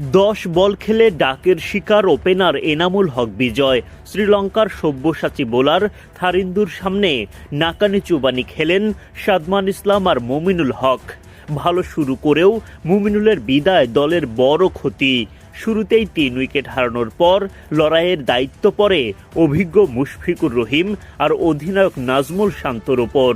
দশ বল খেলে ডাকের শিকার ওপেনার এনামুল হক বিজয়, শ্রীলঙ্কার সব্যসাচী বোলার থারিন্দুর সামনে নাকানি চুবানি খেলেন সাদমান ইসলাম আর মমিনুল হক। ভালো শুরু করেও মুমিনুলের বিদায় দলের বড় ক্ষতি। শুরুতেই তিন উইকেট হারানোর পর লড়াইয়ের দায়িত্ব পড়ে অভিজ্ঞ মুশফিকুর রহিম আর অধিনায়ক নাজমুল শান্তর ওপর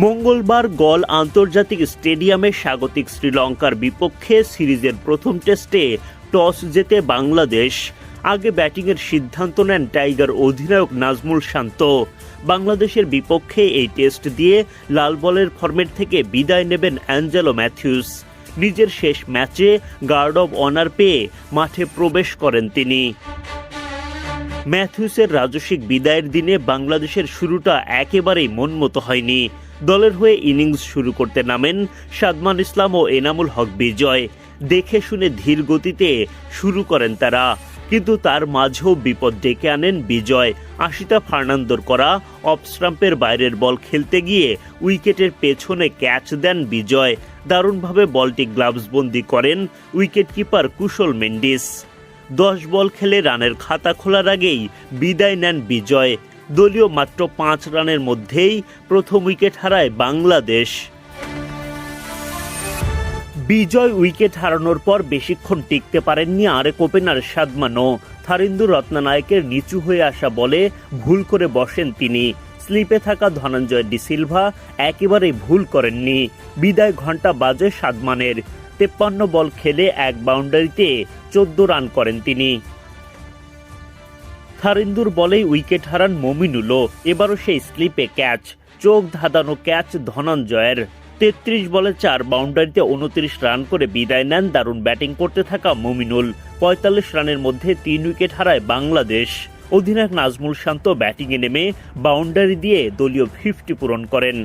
মঙ্গলবার গল আন্তর্জাতিক স্টেডিয়ামে স্বাগতিক শ্রীলঙ্কার বিপক্ষে সিরিজের প্রথম টেস্টে টস জেতে বাংলাদেশ। আগে ব্যাটিংয়ের সিদ্ধান্ত নেন টাইগার অধিনায়ক নাজমুল শান্ত। বাংলাদেশের বিপক্ষে এই টেস্ট দিয়ে লাল বলের ফরম্যাট থেকে বিদায় নেবেন অ্যাঞ্জেলো ম্যাথিউস। নিজের শেষ ম্যাচে গার্ড অব অনার পেয়ে মাঠে প্রবেশ করেন তিনি। ম্যাথিউসের রাজস্বিক বিদায়ের দিনে বাংলাদেশের শুরুটা একেবারেই মনমতো হয়নি। দলের হয়ে ইনিংস শুরু করতে নামেন সাদমান ইসলাম ও এনামুল হক বিজয়। দেখে শুনে ধীর গতিতে শুরু করেন তারা। কিন্তু তার মাঝেও বিপদ ডেকে আনেন বিজয়। আশিতা ফার্নান্দোর করা অফ স্টাম্পের বাইরের বল খেলতে গিয়ে উইকেটের পেছনে ক্যাচ দেন বিজয়। দারুণভাবে বলটি গ্লাভস বন্দি করেন উইকেট কিপার কুশল মেন্ডিস। দশ বল খেলে রানের খাতা খোলার আগেই বিদায় নেন বিজয়। দলীয় মাত্র পাঁচ রানের মধ্যেই প্রথম উইকেট হারায় বাংলাদেশ। বিজয় উইকেট হারানোর পর বেশিক্ষণ টিকতে পারেননি আরেক ওপেনার সাদমানো। থারিন্দু রত্নানায়কের নিচু হয়ে আসা বলে ভুল করে বসেন তিনি। স্লিপে থাকা ধনঞ্জয় ডি সিলভা একেবারেই ভুল করেননি। বিদায় ঘণ্টা বাজে সাদমানের। তেপ্পান্ন বল খেলে এক বাউন্ডারিতে চোদ্দ রান করেন তিনি। থারিন্দুর বলেই উইকেট হারান মমিনুলও। এবারও সেই স্লিপে ক্যাচ। চোখ ধাঁধানো ক্যাচ ধনঞ্জয়ের। তেত্রিশ বলে চার, বাউন্ডারিতে উনত্রিশ রান করে বিদায় নেন দারুণ ব্যাটিং করতে থাকা মমিনুল। পঁয়তাল্লিশ রানের মধ্যে তিন উইকেট হারায় বাংলাদেশ। অধিনায়ক নাজমুল শান্ত ব্যাটিংয়ে নেমে বাউন্ডারি দিয়ে দলীয় ফিফটি পূরণ করেন।